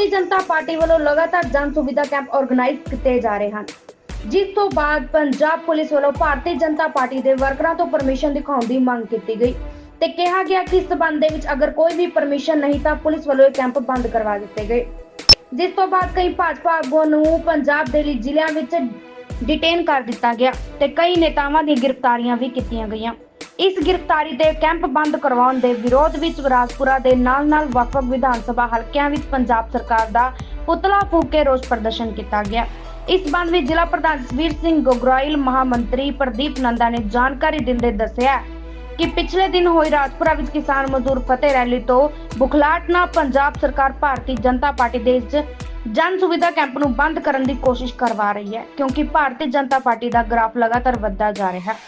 ਭਾਰਤੀ Janata party ਵੱਲੋਂ ਲਗਾਤਾਰ ਜਨ ਸੁਵਿਧਾ ਕੈਂਪ ਆਰਗੇਨਾਈਜ਼ ਕੀਤੇ ਜਾ ਰਹੇ ਹਨ। ਜਿਸ ਤੋਂ ਬਾਅਦ ਪੰਜਾਬ ਪੁਲਿਸ ਵੱਲੋਂ ਭਾਰਤੀ ਜਨਤਾ ਪਾਰਟੀ ਦੇ ਵਰਕਰਾਂ ਤੋਂ ਪਰਮਿਸ਼ਨ ਦਿਖਾਉਣ ਦੀ ਮੰਗ ਕੀਤੀ ਗਈ ਤੇ ਕਿਹਾ ਗਿਆ ਕਿ ਇਸ ਸਬੰਧ ਦੇ ਵਿੱਚ ਅਗਰ ਕੋਈ ਵੀ ਪਰਮਿਸ਼ਨ ਨਹੀਂ ਤਾਂ ਪੁਲਿਸ ਵੱਲੋਂ ਇਹ ਕੈਂਪ ਬੰਦ ਕਰਵਾ ਦਿੱਤੇ ਗਏ। ਜਿਸ ਤੋਂ ਬਾਅਦ ਕਈ ਭਾਜਪਾ ਆਗੂਆਂ ਨੂੰ ਪੰਜਾਬ ਦੇ ਲਈ ਜ਼ਿਲ੍ਹਿਆਂ ਵਿੱਚ ਡਿਟੇਨ ਕਰ ਦਿੱਤਾ ਗਿਆ ਤੇ ਕਈ ਨੇਤਾਵਾਂ ਦੀਆਂ ਗ੍ਰਿਫਤਾਰੀਆਂ ਵੀ ਕੀਤੀਆਂ ਗਈਆਂ। ਇਸ ਗ੍ਰਿਫਤਾਰੀ ਦੇ ਕੈਂਪ ਬੰਦ ਕਰਵਾਉਣ ਦੇ ਵਿਰੋਧ ਵਿੱਚ ਰਾਜਪੁਰਾ ਦੇ ਨਾਲ-ਨਾਲ ਵੱਖ-ਵੱਖ ਵਿਧਾਨ ਸਭਾ ਹਲਕਿਆਂ ਵਿੱਚ ਪੰਜਾਬ ਸਰਕਾਰ ਦਾ ਪੁਤਲਾ ਫੂਕ ਕੇ ਰੋਸ ਪ੍ਰਦਰਸ਼ਨ ਕੀਤਾ ਗਿਆ। ਇਸ ਸੰਬੰਧ ਵਿੱਚ ਜ਼ਿਲ੍ਹਾ ਪ੍ਰਧਾਨ ਜਸਵੀਰ ਸਿੰਘ ਗੋਗਰਾਇਲ, ਮਹਾਮੰਤਰੀ ਪ੍ਰਦੀਪ ਨੰਦਾ ਨੇ ਜਾਣਕਾਰੀ ਦਿੰਦੇ ਦੱਸਿਆ ਕਿ ਪਿਛਲੇ ਦਿਨ ਹੋਈ ਰਾਜਪੁਰਾ ਵਿੱਚ ਕਿਸਾਨ ਮਜ਼ਦੂਰ ਫਤਿਹ ਰੈਲੀ ਤੋਂ ਬੁਖਲਾਟ ਨਾਲ ਪੰਜਾਬ ਸਰਕਾਰ ਭਾਰਤੀ ਜਨਤਾ ਪਾਰਟੀ ਦੇ 'ਚ ਜਨ ਸੁਵਿਧਾ ਕੈਂਪ ਨੂੰ ਬੰਦ ਕਰਨ ਦੀ ਕੋਸ਼ਿਸ਼ ਕਰਵਾ ਰਹੀ ਹੈ, ਕਿਉਂਕਿ ਭਾਰਤੀ ਜਨਤਾ ਪਾਰਟੀ ਦਾ ਗ੍ਰਾਫ ਲਗਾਤਾਰ ਵੱਧਦਾ ਜਾ ਰਿਹਾ। ਹੈ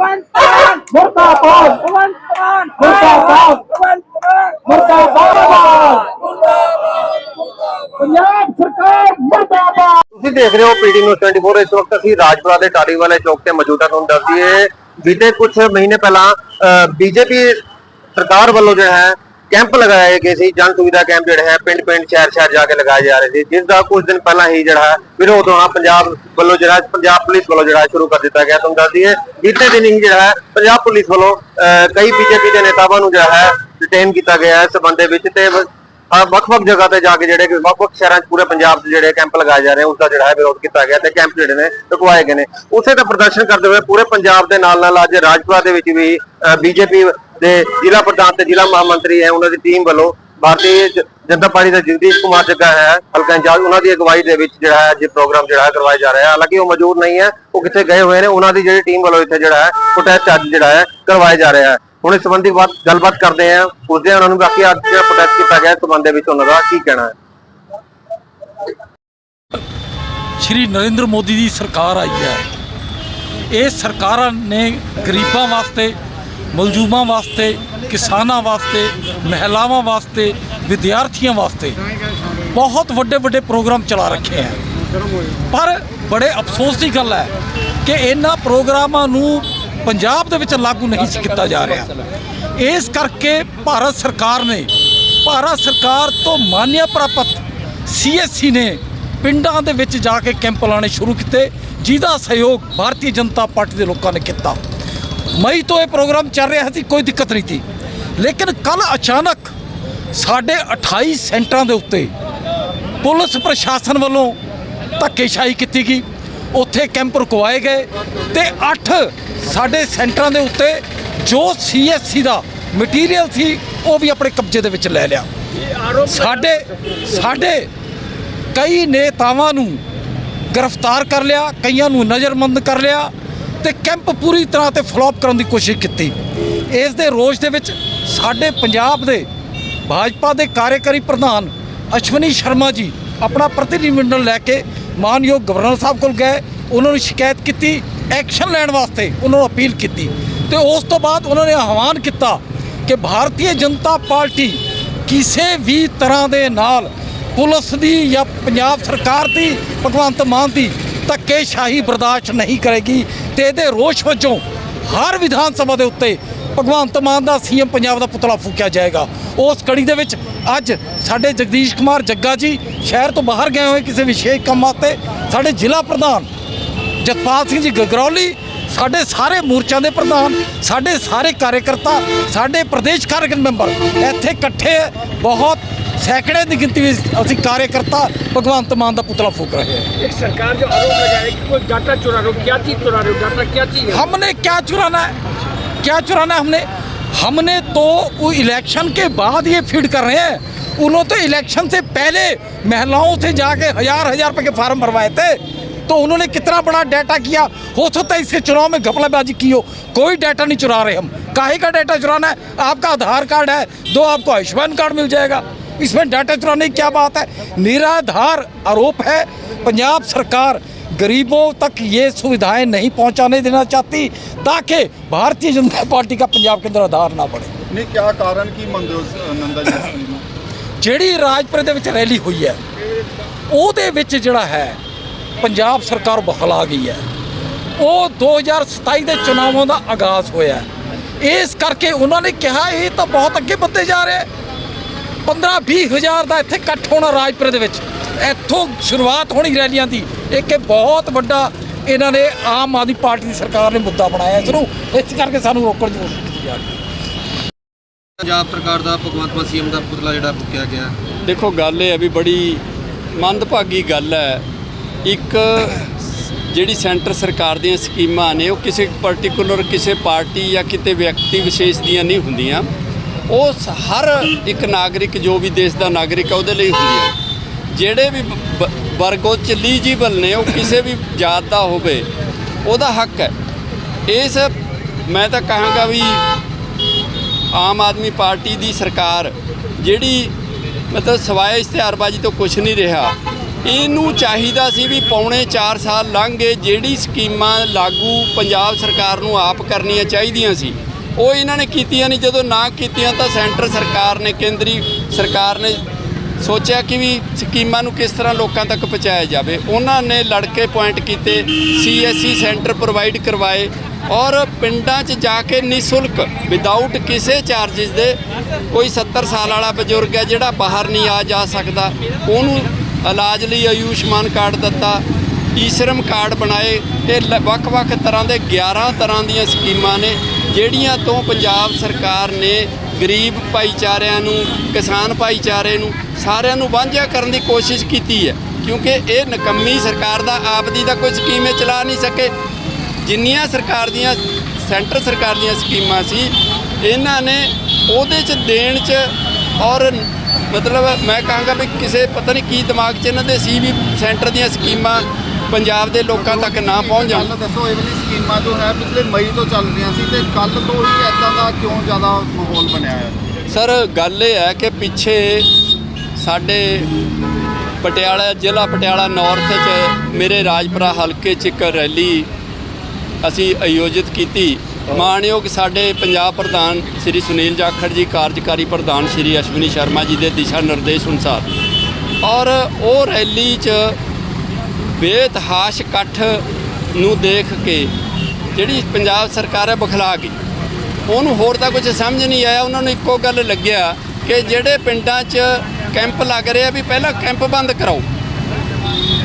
ਭਗਵੰਤ ਮਾਨ ਮੁਰਦਾਬਾਦ ਭਗਵੰਤ ਮਾਨ ਮੁਰਦਾਬਾਦ। ਪੰਜਾਬ ਸਰਕਾਰ ਮੁਰਦਾਬਾਦ ਤੁਸੀਂ ਦੇਖ ਰਹੇ ਹੋ ਪੀਡੀ ਨਿਊਜ਼ 24 ਇਸ ਵਕਤ ਅਸੀਂ ਰਾਜਪੁਰਾ ਦੇ ਟਾਲੀ ਵਾਲੇ ਚੌਕ ਤੇ ਮੌਜੂਦ ਹਾਂ ਤੁਹਾਨੂੰ ਦੱਸ ਦਈਏ, ਬੀਤੇ ਕੁਝ ਮਹੀਨੇ ਪਹਿਲਾਂ ਬੀਜੇਪੀ ਸਰਕਾਰ ਵੱਲੋਂ ਜੋ ਹੈ ਕੈਂਪ ਲਗਾਏ ਗਏ ਸੀ ਜਨ ਸੁਵਿਧਾ ਕੈਂਪ ਜਿਹੜੇ ਹੈ ਪਿੰਡ ਪਿੰਡ ਸ਼ਹਿਰ ਸ਼ਹਿਰ ਜਾ ਕੇ ਲਗਾਏ ਜਾ ਰਹੇ ਸੀ ਜਿਸ ਦਾ ਕੁਝ ਦਿਨ ਪਹਿਲਾਂ ਹੀ ਜਿਹੜਾ ਹੈ ਵਿਰੋਧ ਹੋਣਾ ਪੰਜਾਬ ਵੱਲੋਂ ਜਿਹੜਾ ਪੰਜਾਬ ਪੁਲਿਸ ਵੱਲੋਂ ਜਿਹੜਾ ਸ਼ੁਰੂ ਕਰ ਦਿੱਤਾ ਗਿਆ ਤੁਹਾਨੂੰ ਦੱਸਦੀ ਦਈਏ ਬੀਤੇ ਦਿਨ ਹੀ ਜਿਹੜਾ ਹੈ ਪੰਜਾਬ ਪੁਲਿਸ ਵੱਲੋਂ ਅਹ, ਕਈ ਬੀਜੇਪੀ ਦੇ ਨੇਤਾਵਾਂ ਨੂੰ ਜਿਹੜਾ ਹੈ ਡਿਟੇਨ ਕੀਤਾ ਗਿਆ ਹੈ ਇਸ ਸੰਬੰਧ ਵਿੱਚ ਤੇ ਵੱਖ-ਵੱਖ ਜਗ੍ਹਾ ਤੇ ਜਾ ਕੇ ਜਿਹੜੇ ਕਿ ਵੱਖ-ਵੱਖ ਸ਼ਹਿਰਾਂ 'ਚ ਪੂਰੇ ਪੰਜਾਬ 'ਚ ਜਿਹੜੇ ਕੈਂਪ ਲਗਾਏ ਜਾ ਰਹੇ ਉਸ ਦਾ ਜਿਹੜਾ ਹੈ ਵਿਰੋਧ ਕੀਤਾ ਗਿਆ ਤੇ ਕੈਂਪ ਜਿਹੜੇ ਨੇ ਲਗਵਾਏ ਗਏ ਨੇ। ਉਸੇ ਦਾ ਪ੍ਰਦਰਸ਼ਨ ਕਰਦੇ ਹੋਏ ਪੂਰੇ ਪੰਜਾਬ ਦੇ ਨਾਲ ਨਾਲ ਅੱਜ ਰਾਜਪੁਰਾ ਦੇ ਵਿੱਚ ਵੀ ਬੀਜੇਪੀ ਦੇ ਜ਼ਿਲ੍ਹਾ ਪ੍ਰਧਾਨ ਤੇ ਜ਼ਿਲ੍ਹਾ ਮਹਾਮੰਤਰੀ ਹੈ, ਉਹਨਾਂ ਦੀ ਟੀਮ ਵੱਲੋਂ ਭਾਰਤੀ ਜਨਤਾ ਪਾਰਟੀ ਦਾ ਜਗਦੀਸ਼ ਕੁਮਾਰ ਜੱਗਾ ਹੈ, ਹਲਕਾ ਇੰਚਾਰਜ, ਉਹਨਾਂ ਦੀ ਅਗਵਾਈ ਦੇ ਵਿੱਚ ਜਿਹੜਾ ਹੈ ਅੱਜ ਪ੍ਰੋਗਰਾਮ ਜਿਹੜਾ ਹੈ ਕਰਵਾਇਆ ਜਾ ਰਿਹਾ ਹੈ। ਹਾਲਾਂਕਿ ਉਹ ਮੌਜੂਦ ਨਹੀਂ ਹੈ, ਉਹ ਕਿੱਥੇ ਗਏ ਹੋਏ ਨੇ, ਉਹਨਾਂ ਦੀ ਜਿਹੜੀ ਟੀਮ ਵੱਲੋਂ ਇੱਥੇ ਜਿਹੜਾ ਹੈ ਪ੍ਰੋਟੈਸਟ ਅੱਜ ਜਿਹੜਾ ਹੈ ਕਰਵਾਇਆ ਜਾ ਰਿਹਾ ਹੈ। ਹੁਣ ਇਸ ਸੰਬੰਧੀ ਬਾਤ ਗੱਲਬਾਤ ਕਰਦੇ ਹਾਂ। ਪੁੱਛਦੇ ਹਾਂ ਉਹਨਾਂ ਨੂੰ ਬਾਕੀ ਅੱਜ ਜਿਹੜਾ ਪ੍ਰੋਟੈਸਟ ਕੀਤਾ ਗਿਆ, ਇਸ ਸੰਬੰਧ ਦੇ ਵਿੱਚ ਉਹਨਾਂ ਦਾ ਕੀ ਕਹਿਣਾ ਹੈ। ਸ਼੍ਰੀ ਨਰਿੰਦਰ ਮੋਦੀ ਦੀ ਸਰਕਾਰ ਆਈ ਹੈ। ਇਹ ਸਰਕਾਰਾਂ ਨੇ ਗਰੀਬਾਂ ਵਾਸਤੇ, ਮਜ਼ਦੂਰਾਂ ਵਾਸਤੇ, ਕਿਸਾਨਾਂ ਵਾਸਤੇ, ਮਹਿਲਾਵਾਂ ਵਾਸਤੇ, ਵਿਦਿਆਰਥੀਆਂ ਵਾਸਤੇ ਬਹੁਤ ਵੱਡੇ ਵੱਡੇ ਪ੍ਰੋਗਰਾਮ ਚਲਾ ਰੱਖੇ ਹੈ। ਪਰ ਬੜੇ ਅਫਸੋਸ ਦੀ ਗੱਲ ਹੈ ਕਿ ਇਹਨਾਂ ਪ੍ਰੋਗਰਾਮਾਂ ਨੂੰ ਪੰਜਾਬ ਦੇ ਵਿੱਚ ਲਾਗੂ ਨਹੀਂ ਸੀ ਕੀਤਾ ਜਾ ਰਿਹਾ। ਇਸ ਕਰਕੇ ਭਾਰਤ ਸਰਕਾਰ ਨੇ, ਭਾਰਤ ਸਰਕਾਰ ਤੋਂ ਮਾਨਿਆ ਪ੍ਰਾਪਤ ਸੀਐਸਸੀ ਨੇ ਪਿੰਡਾਂ ਦੇ ਵਿੱਚ ਜਾ ਕੇ ਕੈਂਪ ਲਾਣੇ ਸ਼ੁਰੂ ਕੀਤੇ, ਜਿਹਦਾ ਸਹਿਯੋਗ ਭਾਰਤੀ ਜਨਤਾ ਪਾਰਟੀ ਦੇ ਲੋਕਾਂ ਨੇ ਕੀਤਾ। ਮਈ ਤੋਂ ਇਹ ਪ੍ਰੋਗਰਾਮ ਚੱਲ ਰਿਹਾ ਸੀ, ਕੋਈ ਦਿੱਕਤ ਨਹੀਂ ਸੀ। ਲੇਕਿਨ ਕੱਲ ਅਚਾਨਕ ਸਾਡੇ 28 ਸੈਂਟਰਾਂ ਦੇ ਉੱਤੇ ਪੁਲਿਸ ਪ੍ਰਸ਼ਾਸਨ ਵੱਲੋਂ ਧੱਕੇਸ਼ਾਹੀ ਕੀਤੀ ਗਈ। ਉੱਥੇ ਕੈਂਪ ਰੁਕਵਾਏ ਗਏ ਤੇ 8 ਸਾਡੇ ਸੈਂਟਰਾਂ ਦੇ ਉੱਤੇ ਜੋ ਸੀਐਸਸੀ ਦਾ ਮਟੀਰੀਅਲ ਸੀ, ਉਹ ਵੀ ਆਪਣੇ ਕਬਜ਼ੇ ਦੇ ਵਿੱਚ ਲੈ ਲਿਆ। ਸਾਡੇ ਸਾਡੇ ਕਈ ਨੇਤਾਵਾਂ ਨੂੰ ਗ੍ਰਿਫਤਾਰ ਕਰ ਲਿਆ, ਕਈਆਂ ਨੂੰ ਨਜ਼ਰਬੰਦ ਕਰ ਲਿਆ ਤੇ ਕੈਂਪ ਪੂਰੀ ਤਰ੍ਹਾਂ ਤੇ ਫਲੋਪ ਕਰਨ ਦੀ ਕੋਸ਼ਿਸ਼ ਕੀਤੀ। ਇਸ ਦੇ ਰੋਸ਼ ਦੇ ਵਿੱਚ ਸਾਡੇ ਪੰਜਾਬ ਦੇ ਭਾਜਪਾ ਦੇ ਕਾਰਜਕਾਰੀ ਪ੍ਰਧਾਨ ਅਸ਼ਵਨੀ ਸ਼ਰਮਾ ਜੀ ਆਪਣਾ ਪ੍ਰਤੀਨਿਧੀ ਮੰਡਲ ਲੈ ਕੇ ਮਾਨਯੋਗ ਗਵਰਨਰ ਸਾਹਿਬ ਕੋਲ ਗਏ। ਉਹਨਾਂ ਨੂੰ ਸ਼ਿਕਾਇਤ ਕੀਤੀ ਐਕਸ਼ਨ ਲੈਣ ਵਾਸਤੇ ਉਹਨਾਂ ਨੂੰ ਅਪੀਲ ਕੀਤੀ ਤੇ ਉਸ ਤੋਂ ਬਾਅਦ ਉਹਨਾਂ ਨੇ ਆਹਵਾਨ ਕੀਤਾ ਕਿ ਭਾਰਤੀ ਜਨਤਾ ਪਾਰਟੀ ਕਿਸੇ ਵੀ ਤਰ੍ਹਾਂ ਦੇ ਨਾਲ ਪੁਲਿਸ ਦੀ ਜਾਂ ਪੰਜਾਬ ਸਰਕਾਰ ਦੀ, ਭਗਵੰਤ ਮਾਨ ਦੀ ਧੱਕੇਸ਼ਾਹੀ ਬਰਦਾਸ਼ਤ ਨਹੀਂ ਕਰੇਗੀ ਤੇ ਇਹਦੇ ਰੋਸ਼ ਵਜੋਂ ਹਰ ਵਿਧਾਨ ਸਭਾ ਦੇ ਉੱਤੇ ਭਗਵੰਤ ਮਾਨ ਦਾ ਸੀਐਮ ਪੰਜਾਬ ਦਾ ਪੁਤਲਾ ਫੂਕਿਆ ਜਾਏਗਾ। ਉਸ ਕੜੀ ਦੇ ਵਿੱਚ ਅੱਜ ਸਾਡੇ ਜਗਦੀਸ਼ ਕੁਮਾਰ ਜੱਗਾ ਜੀ ਸ਼ਹਿਰ ਤੋਂ ਬਾਹਰ ਗਏ ਹੋਏ ਕਿਸੇ ਵਿਸ਼ੇਸ਼ ਕੰਮ ਵਾਸਤੇ, ਸਾਡੇ ਜ਼ਿਲ੍ਹਾ ਪ੍ਰਧਾਨ ਜਤਪਾਲ ਸਿੰਘ ਜੀ ਗਗਰੌਲੀ ਸਾਡੇ ਸਾਰੇ ਮੋਰਚਿਆਂ ਦੇ ਪ੍ਰਧਾਨ ਸਾਡੇ ਸਾਰੇ ਕਾਰਜਕਰਤਾ ਸਾਡੇ ਪ੍ਰਦੇਸ਼ ਕਾਰਜਕਰ ਮੈਂਬਰ ਇੱਥੇ ਇਕੱਠੇ ਹੈ। ਬਹੁਤ ਸੈਂਕੜੇ ਦੀ ਗਿਣਤੀ ਵਿੱਚ ਅਸੀਂ ਕਾਰਜਕਰਤਾ ਭਗਵੰਤ ਮਾਨ ਦਾ ਪੁਤਲਾ ਫੂਕ ਰਹੇ ਹਾਂ एक सरकार जो आरोप लगाए कि कोई डाटा चुरा रहे हो क्या चीज चुरा रहे हो डाटा क्या चीज है हमने क्या चुराना है क्या चुराना है हमने हमने तो वो इलेक्शन के बाद ये फीड कर रहे हैं उन्होंने तो इलेक्शन से पहले महिलाओं से जाके हजार हजार रुपए के फार्म भरवाए थे तो उन्होंने कितना बड़ा डाटा किया हो सकता है इसके चुनाव में घपलाबाजी की हो कोई डाटा नहीं चुरा रहे हम काहे का डाटा चुराना है आपका आधार कार्ड है दो आपको आयुष्मान कार्ड मिल जाएगा इसमें डाटा चुराने की क्या बात है निराधार आरोप है पंजाब सरकार गरीबों तक ये सुविधाएं नहीं पहुंचाने देना चाहती ताकि भारतीय जनता पार्टी का पंजाब के अंदर आधार ना बढ़े ਨਹੀਂ ਕਿਆ ਕਾਰਨ ਕੀ ਮੰਨਦੇ ਹੋ ਨੰਦਾ ਜੀ ਇਸ ਚੀਜ਼ ਨੂੰ ਜਿਹੜੀ ਰਾਜਪੁਰੇ ਦੇ ਵਿੱਚ ਰੈਲੀ ਹੋਈ ਹੈ ਉਹਦੇ ਵਿੱਚ ਜਿਹੜਾ ਹੈ ਪੰਜਾਬ ਸਰਕਾਰ ਬਖਲਾ ਗਈ ਹੈ। ਉਹ 2027 ਦੇ ਚੁਣਾਵਾਂ ਦਾ ਆਗਾਜ਼ ਹੋਇਆ। ਇਸ ਕਰਕੇ ਉਹਨਾਂ ਨੇ ਕਿਹਾ ਇਹ ਤਾਂ ਬਹੁਤ ਅੱਗੇ ਵੱਧਦੇ ਜਾ ਰਿਹਾ 15 20 ਹਜ਼ਾਰ ਦਾ ਇੱਥੇ ਇਕੱਠ ਹੋਣਾ ਰਾਜਪੁਰੇ ਦੇ ਵਿੱਚ। ਇੱਥੋਂ ਸ਼ੁਰੂਆਤ ਹੋਣੀ ਰੈਲੀਆਂ ਦੀ। ਇੱਕ ਬਹੁਤ ਵੱਡਾ ਇਹਨਾਂ ਨੇ ਆਮ ਆਦਮੀ ਪਾਰਟੀ ਦੀ ਸਰਕਾਰ ਨੇ ਮੁੱਦਾ ਬਣਾਇਆ ਇਸ ਨੂੰ। ਇਸ ਕਰਕੇ ਸਾਨੂੰ ਰੋਕਣ ਦੀ ਕੋਸ਼ਿਸ਼ ਕੀਤੀ ਜਾ ਰਹੀ ਹੈ। ਪੰਜਾਬ ਸਰਕਾਰ ਦਾ ਭਗਵੰਤ ਮਾਨ ਸੀਐਮ ਦਾ ਪੁਤਲਾ ਜਿਹੜਾ ਫੂਕਿਆ ਗਿਆ। ਦੇਖੋ ਗੱਲ ਇਹ ਹੈ ਵੀ ਬੜੀ ਮੰਦਭਾਗੀ ਗੱਲ ਹੈ ਇੱਕ ਜਿਹੜੀ ਸੈਂਟਰ ਸਰਕਾਰ ਦੀਆਂ ਸਕੀਮਾਂ ਨੇ, ਉਹ ਕਿਸੇ ਪਾਰਟਿਕੂਲਰ ਕਿਸੇ ਪਾਰਟੀ ਜਾਂ ਕਿਤੇ ਵਿਅਕਤੀ ਵਿਸ਼ੇਸ਼ ਦੀਆਂ ਨਹੀਂ ਹੁੰਦੀਆਂ। ਉਹ ਸ- ਹਰ ਇੱਕ ਨਾਗਰਿਕ, ਜੋ ਵੀ ਦੇਸ਼ ਦਾ ਨਾਗਰਿਕ ਹੈ ਉਹਦੇ ਲਈ ਹੁੰਦੀ ਹੈ ਜਿਹੜੇ ਵੀ ਬ- ਵਰਗ ਉਹ ਚ ਲੀਜੀਬਲ ਨੇ, ਉਹ ਕਿਸੇ ਵੀ ਜਾਤ ਦਾ ਹੋਵੇ, ਉਹਦਾ ਹੱਕ ਹੈ। ਇਸ, ਮੈਂ ਤਾਂ ਕਹਾਂਗਾ ਵੀ ਆਮ ਆਦਮੀ ਪਾਰਟੀ ਦੀ ਸਰਕਾਰ, ਜਿਹੜੀ ਮਤਲਬ ਸਵਾਏ ਇਸ਼ਤਿਹਾਰਬਾਜ਼ੀ ਤੋਂ ਕੁਝ ਨਹੀਂ ਰਿਹਾ ਇਹਨੂੰ ਚਾਹੀਦਾ ਸੀ ਵੀ ਪੌਣੇ 4 ਸਾਲ ਲੰਘ ਗਏ, ਜਿਹੜੀ ਸਕੀਮਾਂ ਲਾਗੂ ਪੰਜਾਬ ਸਰਕਾਰ ਨੂੰ ਆਪ ਕਰਨੀਆਂ ਚਾਹੀਦੀਆਂ ਸੀ। ਉਹ ਇਹਨਾਂ ਨੇ ਕੀਤੀਆਂ ਨਹੀਂ, ਜਦੋਂ ਨਾ ਕੀਤੀਆਂ ਤਾਂ ਸੈਂਟਰ ਸਰਕਾਰ ਨੇ, ਕੇਂਦਰੀ ਸਰਕਾਰ ਨੇ ਸੋਚਿਆ ਕਿ ਵੀ ਸਕੀਮਾਂ ਨੂੰ ਕਿਸ ਤਰ੍ਹਾਂ ਲੋਕਾਂ ਤੱਕ ਪਹੁੰਚਾਇਆ ਜਾਵੇ। ਉਹਨਾਂ ਨੇ ਲੜਕੇ ਪੁਆਇੰਟ ਕੀਤੇ ਸੀਐਸਸੀ ਸੈਂਟਰ ਪ੍ਰੋਵਾਈਡ ਕਰਵਾਏ ਔਰ ਪਿੰਡਾਂ 'ਚ ਜਾ ਕੇ ਨਿਸ਼ੁਲਕ ਵਿਦਆਊਟ ਕਿਸੇ ਚਾਰजेस ਦੇ, ਕੋਈ 70 ਸਾਲ ਵਾਲਾ ਬਜ਼ੁਰਗ ਹੈ ਜਿਹੜਾ ਬਾਹਰ ਨਹੀਂ ਆ ਜਾ ਸਕਦਾ, ਉਹਨੂੰ ਇਲਾਜ ਲਈ ਆਯੁਸ਼ਮਾਨ ਕਾਰਡ ਦਿੱਤਾ, ਈਸ਼ਰਮ ਕਾਰਡ ਬਣਾਏ ਤੇ ਲ- ਵੱਖ-ਵੱਖ ਤਰ੍ਹਾਂ ਦੇ 11 ਤਰ੍ਹਾਂ ਦੀਆਂ ਸਕੀਮਾਂ ਨੇ, ਜਿਹੜੀਆਂ ਤੋਂ ਪੰਜਾਬ ਸਰਕਾਰ ਨੇ ਗਰੀਬ ਭਾਈਚਾਰਿਆਂ ਨੂੰ, ਕਿਸਾਨ ਭਾਈਚਾਰੇ ਨੂੰ, ਸਾਰਿਆਂ ਨੂੰ ਵਾਂਝਾ ਕਰਨ ਦੀ ਕੋਸ਼ਿਸ਼ ਕੀਤੀ ਹੈ, ਕਿਉਂਕਿ ਇਹ ਨਕੰਮੀ ਸਰਕਾਰ ਦਾ, ਆਪਦੀ ਦਾ ਕੋਈ ਸਕੀਮ ਇਹ ਚਲਾ ਨਹੀਂ ਸਕੇ। ਜਿੰਨੀਆਂ ਸਰਕਾਰ ਦੀਆਂ, ਸੈਂਟਰ ਸਰਕਾਰ ਦੀਆਂ ਸਕੀਮਾਂ ਸੀ, ਇਹਨਾਂ ਨੇ ਉਹਦੇ ਚ ਦੇਣ ਚ ਔਰ ਮਤਲਬ ਮੈਂ ਕਹਾਂਗਾ ਵੀ ਕਿਸੇ ਪਤਾ ਨਹੀਂ ਕੀ ਦਿਮਾਗ 'ਚ ਇਹਨਾਂ ਦੇ ਸੀ ਵੀ ਸੈਂਟਰ ਦੀਆਂ ਸਕੀਮਾਂ ਪੰਜਾਬ ਦੇ ਲੋਕਾਂ ਤੱਕ ਨਾ ਪਹੁੰਚ ਜਾਣ। ਗੱਲ ਦੱਸੋ ਇਹ ਵਾਲੀ ਸਕੀਮਾਂ ਜੋ ਹੈ ਪਿਛਲੇ ਮਈ ਤੋਂ ਚੱਲ ਰਹੀਆਂ ਸੀ ਤੇ ਕੱਲ ਤੋਂ ਹੀ ਇਦਾਂ ਦਾ ਕਿਉਂ ਜ਼ਿਆਦਾ ਮਾਹੌਲ ਬਣਿਆ ਹੈ ਸਰ ਗੱਲ ਇਹ ਹੈ ਕਿ ਪਿੱਛੇ ਸਾਡੇ ਪਟਿਆਲਾ ਜ਼ਿਲ੍ਹਾ ਪਟਿਆਲਾ ਨਾਰਥ 'ਚ ਮੇਰੇ ਰਾਜਪੁਰਾ ਹਲਕੇ 'ਚ ਇੱਕ ਰੈਲੀ ਅਸੀਂ ਆਯੋਜਿਤ ਕੀਤੀ। ਮਾਣਯੋਗ ਸਾਡੇ ਪੰਜਾਬ ਪ੍ਰਧਾਨ ਸ੍ਰੀ ਸੁਨੀਲ ਜਾਖੜ ਜੀ, ਕਾਰਜਕਾਰੀ ਪ੍ਰਧਾਨ ਸ੍ਰੀ ਅਸ਼ਵਨੀ ਸ਼ਰਮਾ ਜੀ ਦੇ ਦਿਸ਼ਾ ਨਿਰਦੇਸ਼ ਅਨੁਸਾਰ। ਔਰ ਉਹ ਰੈਲੀ 'ਚ ਬੇਤਹਾਸ਼ ਇਕੱਠ ਨੂੰ ਦੇਖ ਕੇ ਜਿਹੜੀ ਪੰਜਾਬ ਸਰਕਾਰ ਹੈ ਬਖਲਾ ਗਈ। ਉਹਨੂੰ ਹੋਰ ਤਾਂ ਕੁਝ ਸਮਝ ਨਹੀਂ ਆਇਆ, ਉਹਨਾਂ ਨੂੰ ਇੱਕੋ ਗੱਲ ਲੱਗਿਆ ਕਿ ਜਿਹੜੇ ਪਿੰਡਾਂ 'ਚ ਕੈਂਪ ਲੱਗ ਰਿਹਾ ਵੀ ਪਹਿਲਾਂ ਕੈਂਪ ਬੰਦ ਕਰਾਓ।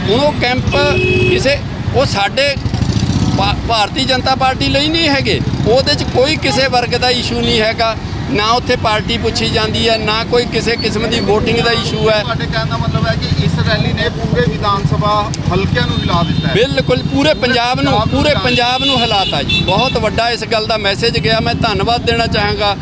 ਹੁਣ ਉਹ ਕੈਂਪ ਕਿਸੇ, ਉਹ ਸਾਡੇ ਭਾਰਤੀ ਜਨਤਾ ਪਾਰਟੀ ਲਈ ਨਹੀਂ ਹੈਗੇ। ਉਹਦੇ 'ਚ ਕੋਈ ਕਿਸੇ ਵਰਗ ਦਾ ਇਸ਼ੂ ਨਹੀਂ ਹੈਗਾ। ਨਾ ਉੱਥੇ ਪਾਰਟੀ ਪੁੱਛੀ ਜਾਂਦੀ ਹੈ ਨਾ ਕੋਈ ਕਿਸੇ ਕਿਸਮ ਦੀ VOTING ਦਾ ਇਸ਼ੂ ਹੈ। ਤੁਹਾਡੇ ਕਹਿਣ ਦਾ ਮਤਲਬ ਹੈ ਕਿ ਇਸ ਰੈਲੀ ਨੇ ਪੂਰੇ ਵਿਧਾਨ ਸਭਾ ਹਲਕਿਆਂ ਨੂੰ ਹਿਲਾ ਦਿੱਤਾ ਹੈ। ਬਿਲਕੁਲ ਪੂਰੇ ਪੰਜਾਬ ਨੂੰ ਪੂਰੇ ਪੰਜਾਬ ਨੂੰ ਹਿਲਾਤਾ ਜੀ। ਬਹੁਤ ਵੱਡਾ ਇਸ ਗੱਲ ਦਾ ਮੈਸੇਜ ਗਿਆ। ਮੈਂ ਧੰਨਵਾਦ ਦੇਣਾ ਚਾਹਾਂਗਾ।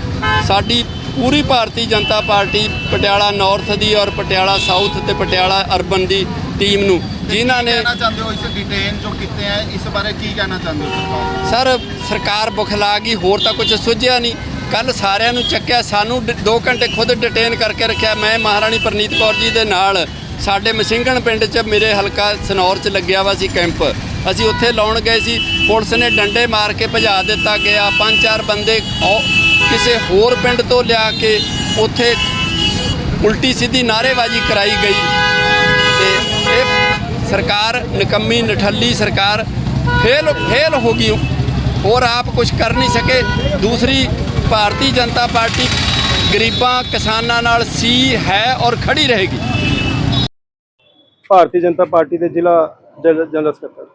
ਸਾਡੀ ਪੂਰੀ ਭਾਰਤੀ ਜਨਤਾ ਪਾਰਟੀ ਪਟਿਆਲਾ ਨਾਰਥ ਦੀ ਔਰ ਪਟਿਆਲਾ ਸਾਊਥ ਤੇ ਪਟਿਆਲਾ ਅਰਬਨ ਦੀ ਟੀਮ ਨੂੰ ਜਿਨ੍ਹਾਂ ਨੇ ਕਹਿਣਾ ਚਾਹੁੰਦੇ ਹੋ ਇਸ ਡਿਟੇਨ ਜੋ ਕੀਤੇ ਹੈ ਇਸ ਬਾਰੇ ਕੀ ਕਹਿਣਾ ਚਾਹੁੰਦੇ ਹੋ? ਸਰ ਸਰਕਾਰ ਬੁਖਲਾ ਗਈ ਹੋਰ ਤਾਂ ਕੁਝ ਸੁਝਿਆ ਨਹੀਂ। ਕੱਲ ਸਾਰਿਆਂ ਨੂੰ ਚੱਕਿਆ ਸਾਨੂੰ 2 ਘੰਟੇ ਖੁਦ ਡਿਟੇਨ ਕਰਕੇ ਰੱਖਿਆ। ਮੈਂ ਮਹਾਰਾਣੀ ਪ੍ਰਨੀਤ ਕੌਰ ਜੀ ਦੇ ਨਾਲ ਸਾਡੇ ਮਸਿੰਘਣ ਪਿੰਡ 'ਚ ਮੇਰੇ ਹਲਕਾ ਸਨੌਰ 'ਚ ਲੱਗਿਆ ਵਾ ਸੀ ਕੈਂਪ। ਅਸੀਂ ਉੱਥੇ ਲਾਉਣ ਗਏ ਸੀ। ਪੁਲਿਸ ਨੇ ਡੰਡੇ ਮਾਰ ਕੇ ਭਜਾ ਦਿੱਤਾ ਗਿਆ। ਪੰਜ ਚਾਰ ਬੰਦੇ ਕਿਸੇ ਹੋਰ ਪਿੰਡ ਤੋਂ ਲਿਆ ਕੇ ਉੱਥੇ ਉਲਟੀ ਸਿੱਧੀ ਨਾਅਰੇਬਾਜ਼ੀ ਕਰਾਈ ਗਈ। ਤੇ ਸਰਕਾਰ ਨਿਕੰਮੀ ਨਠੱਲੀ ਸਰਕਾਰ ਫੇਲ ਫੇਲ ਹੋ ਗਈ ਹੋਰ ਆਪ ਕੁਝ ਕਰ ਨਹੀਂ ਸਕੇ। ਦੂਸਰੀ ਭਾਰਤੀ ਜਨਤਾ ਪਾਰਟੀ ਗਰੀਬਾਂ ਕਿਸਾਨਾਂ ਨਾਲ ਸੀ ਹੈ ਔਰ ਖੜੀ ਰਹੇਗੀ। ਭਾਰਤੀ ਜਨਤਾ ਪਾਰਟੀ ਦੇ ਜ਼ਿਲ੍ਹਾ ਜਨ- ਜਨਰਲ ਸਕੱਤਰ।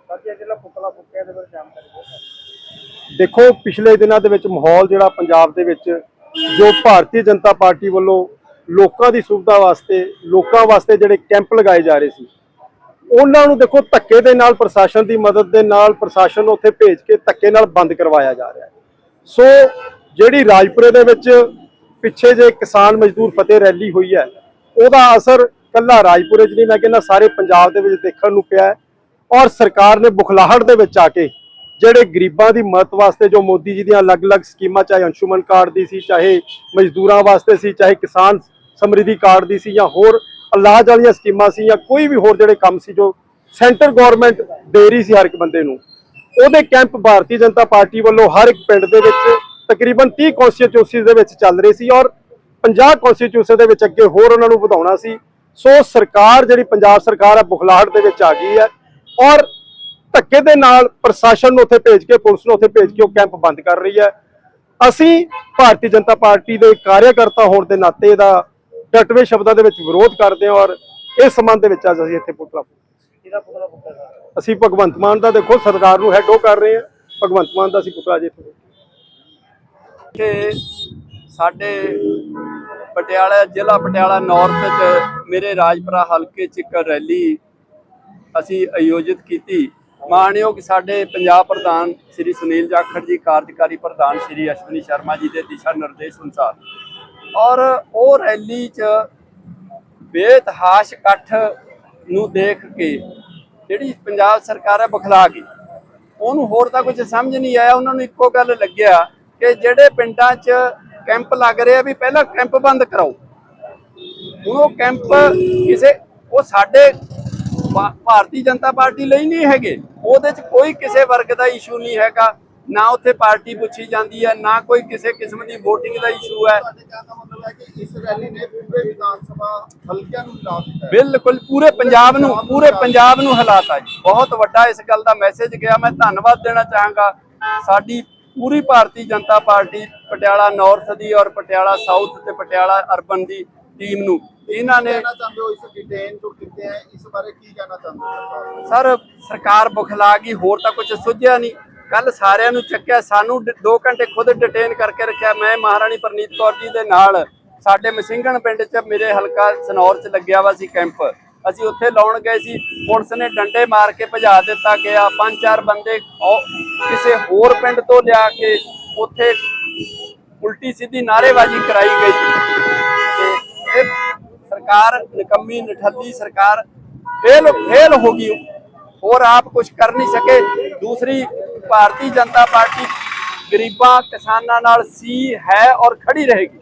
ਦੇਖੋ ਪਿਛਲੇ ਦਿਨਾਂ ਦੇ ਵਿੱਚ ਮਾਹੌਲ ਜਿਹੜਾ ਪੰਜਾਬ ਦੇ ਵਿੱਚ ਜੋ ਭਾਰਤੀ ਜਨਤਾ ਪਾਰਟੀ ਵੱਲੋਂ ਲੋਕਾਂ ਦੀ ਸੁਵਿਧਾ ਵਾਸਤੇ ਲੋਕਾਂ ਵਾਸਤੇ ਜਿਹੜੇ ਕੈਂਪ ਲਗਾਏ ਜਾ ਰਹੇ ਸੀ ਉਹਨਾਂ ਨੂੰ ਦੇਖੋ ਧੱਕੇ ਦੇ ਨਾਲ ਪ੍ਰਸ਼ਾਸਨ ਦੀ ਮਦਦ ਦੇ ਨਾਲ ਪ੍ਰਸ਼ਾਸਨ ਨੂੰ ਉੱਥੇ ਭੇਜ ਕੇ ਧੱਕੇ ਨਾਲ ਬੰਦ ਕਰਵਾਇਆ ਜਾ ਰਿਹਾ ਸੋ ਜਿਹੜੀ ਰਾਜਪੁਰੇ ਦੇ ਵਿੱਚ ਪਿੱਛੇ ਜੇ ਕਿਸਾਨ ਮਜ਼ਦੂਰ ਫਤਿਹ ਰੈਲੀ ਹੋਈ ਹੈ, ਉਹਦਾ ਅਸਰ ਕੱਲਾ ਰਾਜਪੁਰੇ 'ਚ ਨਹੀਂ, ਮੈਂ ਕਹਿੰਦਾ ਸਾਰੇ ਪੰਜਾਬ ਦੇ ਵਿੱਚ ਦੇਖਣ ਨੂੰ ਪਿਆ ਔਰ ਸਰਕਾਰ ਨੇ ਬੁਖਲਾਹਟ ਦੇ ਵਿੱਚ ਆ ਕੇ ਜਿਹੜੇ ਗਰੀਬਾਂ ਦੀ ਮਦਦ ਵਾਸਤੇ ਜੋ ਮੋਦੀ ਜੀ ਦੀਆਂ ਅਲੱਗ-ਅਲੱਗ ਸਕੀਮਾਂ, ਚਾਹੇ ਅੰਸ਼ੁਮਨ ਕਾਰਡ ਦੀ ਸੀ, ਚਾਹੇ ਮਜ਼ਦੂਰਾਂ ਵਾਸਤੇ ਸੀ, ਚਾਹੇ ਕਿਸਾਨ ਸਮਰਿੱਧੀ ਕਾਰਡ ਦੀ ਸੀ ਜਾਂ ਹੋਰ ਇਲਾਜ ਵਾਲੀਆਂ ਸਕੀਮਾਂ ਸੀ ਜਾਂ ਕੋਈ ਵੀ ਹੋਰ ਜਿਹੜੇ ਕੰਮ ਸੀ ਜੋ ਸੈਂਟਰ ਗਵਰਨਮੈਂਟ ਦੇ ਰਹੀ ਸੀ ਹਰ ਇੱਕ ਬੰਦੇ ਨੂੰ, ਉਹਦੇ ਕੈਂਪ ਭਾਰਤੀ ਜਨਤਾ ਪਾਰਟੀ ਵੱਲੋਂ ਹਰ ਇੱਕ ਪਿੰਡ ਦੇ ਵਿੱਚ ਤਕਰੀਬਨ 30 ਕਨਸਟੀਟਿਊਸੀਜ਼ ਦੇ ਵਿੱਚ ਚੱਲ ਰਹੇ ਸੀ ਔਰ 50 ਕਨਸਟੀਟਿਊਸ਼ਨ ਦੇ ਵਿੱਚ ਅੱਗੇ ਹੋਰ ਉਹਨਾਂ ਨੂੰ ਵਧਾਉਣਾ ਸੀ। ਸੋ ਸਰਕਾਰ ਜਿਹੜੀ ਪੰਜਾਬ ਸਰਕਾਰ ਹੈ ਬੁਖਲਾਹਟ ਦੇ ਵਿੱਚ ਆ ਗਈ ਹੈ ਔਰ ਧੱਕੇ ਦੇ ਨਾਲ ਪ੍ਰਸ਼ਾਸਨ ਨੂੰ ਉੱਥੇ ਭੇਜ ਕੇ, ਪੁਲਿਸ ਨੂੰ ਉੱਥੇ ਭੇਜ ਕੇ ਉਹ ਕੈਂਪ ਬੰਦ ਕਰ ਰਹੀ ਹੈ। ਅਸੀਂ ਭਾਰਤੀ ਜਨਤਾ ਪਾਰਟੀ ਦੇ ਕਾਰਿਆਕਰਤਾ ਹੋਣ ਦੇ ਨਾਤੇ ਇਹਦਾ ਡਟਵੇਂ ਸ਼ਬਦਾਂ ਦੇ ਵਿੱਚ ਵਿਰੋਧ ਕਰਦੇ ਹਾਂ ਔਰ ਇਸ ਸੰਬੰਧ ਦੇ ਵਿੱਚ ਅੱਜ ਅਸੀਂ ਇੱਥੇ ਪੁਤਲਾ ਅਸੀਂ ਭਗਵੰਤ ਮਾਨ ਦਾ ਦੇਖੋ ਸਰਕਾਰ ਨੂੰ ਹੈਡੋ ਕਰ ਰਹੇ ਹਾਂ। ਭਗਵੰਤ ਮਾਨ ਦਾ ਅਸੀਂ ਪੁਤਲਾ ਜੀ ਕਿ ਸਾਡੇ ਪਟਿਆਲਾ ਜ਼ਿਲ੍ਹਾ ਪਟਿਆਲਾ ਨਾਰਥ ਚ ਮੇਰੇ ਰਾਜਪੁਰਾ ਹਲਕੇ ਚ ਇੱਕ ਰੈਲੀ ਅਸੀਂ ਆਯੋਜਿਤ ਕੀਤੀ। ਮਾਣਯੋਗ ਸਾਡੇ ਪੰਜਾਬ ਪ੍ਰਧਾਨ ਸ੍ਰੀ ਸੁਨੀਲ ਜਾਖੜ ਜੀ ਕਾਰਜਕਾਰੀ ਪ੍ਰਧਾਨ ਸ੍ਰੀ ਅਸ਼ਵਨੀ ਸ਼ਰਮਾ ਜੀ ਦੇ ਦਿਸ਼ਾ ਨਿਰਦੇਸ਼ ਅਨੁਸਾਰ ਔਰ ਉਹ ਰੈਲੀ ਚ ਬੇਤਹਾਸ਼ ਇਕੱਠ ਨੂੰ ਦੇਖ ਕੇ ਜਿਹੜੀ ਪੰਜਾਬ ਸਰਕਾਰ ਹੈ ਬਖਲਾ ਗਈ। ਉਹਨੂੰ ਹੋਰ ਤਾਂ ਕੁਝ ਸਮਝ ਨਹੀਂ ਆਇਆ, ਉਹਨਾਂ ਨੂੰ ਇੱਕੋ ਗੱਲ ਲੱਗਿਆ ਕਿ ਜਿਹੜੇ ਪਿੰਡਾਂ 'ਚ ਕੈਂਪ ਲੱਗ ਰਿਹਾ ਵੀ ਪਹਿਲਾਂ ਕੈਂਪ ਬੰਦ ਕਰਾਓ। ਹੁਣ ਉਹ ਕੈਂਪ ਕਿਸੇ, ਉਹ ਸਾਡੇ ਭਾਰਤੀ ਜਨਤਾ ਪਾਰਟੀ ਲਈ ਨਹੀਂ ਹੈਗੇ। ਉਹਦੇ 'ਚ ਕੋਈ ਕਿਸੇ ਵਰਗ ਦਾ ਇਸ਼ੂ ਨਹੀਂ ਹੈਗਾ। ਨਾ ਉੱਥੇ ਪਾਰਟੀ ਪੁੱਛੀ ਜਾਂਦੀ ਹੈ ਨਾ ਕੋਈ ਕਿਸੇ ਕਿਸਮ ਦੀ VOTING ਦਾ ਇਸ਼ੂ ਹੈ। ਬਿਲਕੁਲ ਪੂਰੇ ਪੰਜਾਬ ਨੂੰ ਪੂਰੇ ਪੰਜਾਬ ਨੂੰ ਹਿਲਾਤਾ ਜੀ। ਬਹੁਤ ਵੱਡਾ ਇਸ ਗੱਲ ਦਾ ਮੈਸੇਜ ਗਿਆ ਮੈਂ ਧੰਨਵਾਦ ਦੇਣਾ ਚਾਹਾਂਗਾ। ਸਾਡੀ ਪੂਰੀ ਭਾਰਤੀ ਜਨਤਾ ਪਾਰਟੀ ਪਟਿਆਲਾ ਨਾਰਥ ਦੀ ਔਰ ਪਟਿਆਲਾ ਸਾਊਥ ਤੇ ਪਟਿਆਲਾ ਅਰਬਨ ਦੀ ਟੀਮ ਨੂੰ। ਇਹਨਾਂ ਨੇ ਕਹਿਣਾ ਚਾਹੁੰਦੇ ਹੋ ਇਸ ਡਿਟੇਨ ਜੋ ਕੀਤੇ ਹੈ? ਇਸ ਬਾਰੇ ਕੀ ਕਹਿਣਾ ਚਾਹੁੰਦੇ ਹੋ ਸਰਕਾਰ ਨੂੰ? ਸਰ ਸਰਕਾਰ ਬੁਖਲਾ ਗਈ ਹੋਰ ਤਾਂ ਕੁਝ ਸੁਝਿਆ ਨਹੀਂ। ਕੱਲ ਸਾਰਿਆਂ ਨੂੰ ਚੱਕਿਆ, ਸਾਨੂੰ 2 ਘੰਟੇ ਖੁਦ ਡਿਟੇਨ ਕਰਕੇ ਰੱਖਿਆ। ਮੈਂ ਮਹਾਰਾਣੀ ਪ੍ਰਨੀਤ ਕੌਰ ਜੀ ਦੇ ਨਾਲ, ਸਾਡੇ ਮਸਿੰਘਣ ਪਿੰਡ 'ਚ ਮੇਰੇ ਹਲਕਾ ਸਨੌਰ 'ਚ ਲੱਗਿਆ ਵਾ ਸੀ ਕੈਂਪ। ਅਸੀਂ ਉੱਥੇ ਲਾਉਣ ਗਏ ਸੀ, ਪੁਲਿਸ ਨੇ ਡੰਡੇ ਮਾਰ ਕੇ ਭਜਾ ਦਿੱਤਾ ਗਿਆ ਪੰਜ ਚਾਰ ਬੰਦੇ ਕਿਸੇ ਹੋਰ ਪਿੰਡ ਤੋਂ ਲਿਆ ਕੇ ਉੱਥੇ ਉਲਟੀ ਸਿੱਧੀ ਨਾਰੇਬਾਜ਼ੀ ਕਰਾਈ ਗਈ। ਤੇ ਇਹ ਸਰਕਾਰ ਨਿਕੰਮੀ ਨਠੱਲੀ ਸਰਕਾਰ ਫੇਲ ਫੇਲ ਹੋ ਗਈ। ਹੋਰ ਆਪ ਕੁਝ ਕਰ ਨਹੀਂ ਸਕੇ। ਦੂਸਰੀ ਭਾਰਤੀ ਜਨਤਾ ਪਾਰਟੀ ਗਰੀਬਾਂ ਕਿਸਾਨਾਂ ਨਾਲ ਸੀ ਹੈ ਔਰ ਖੜੀ ਰਹੇਗੀ।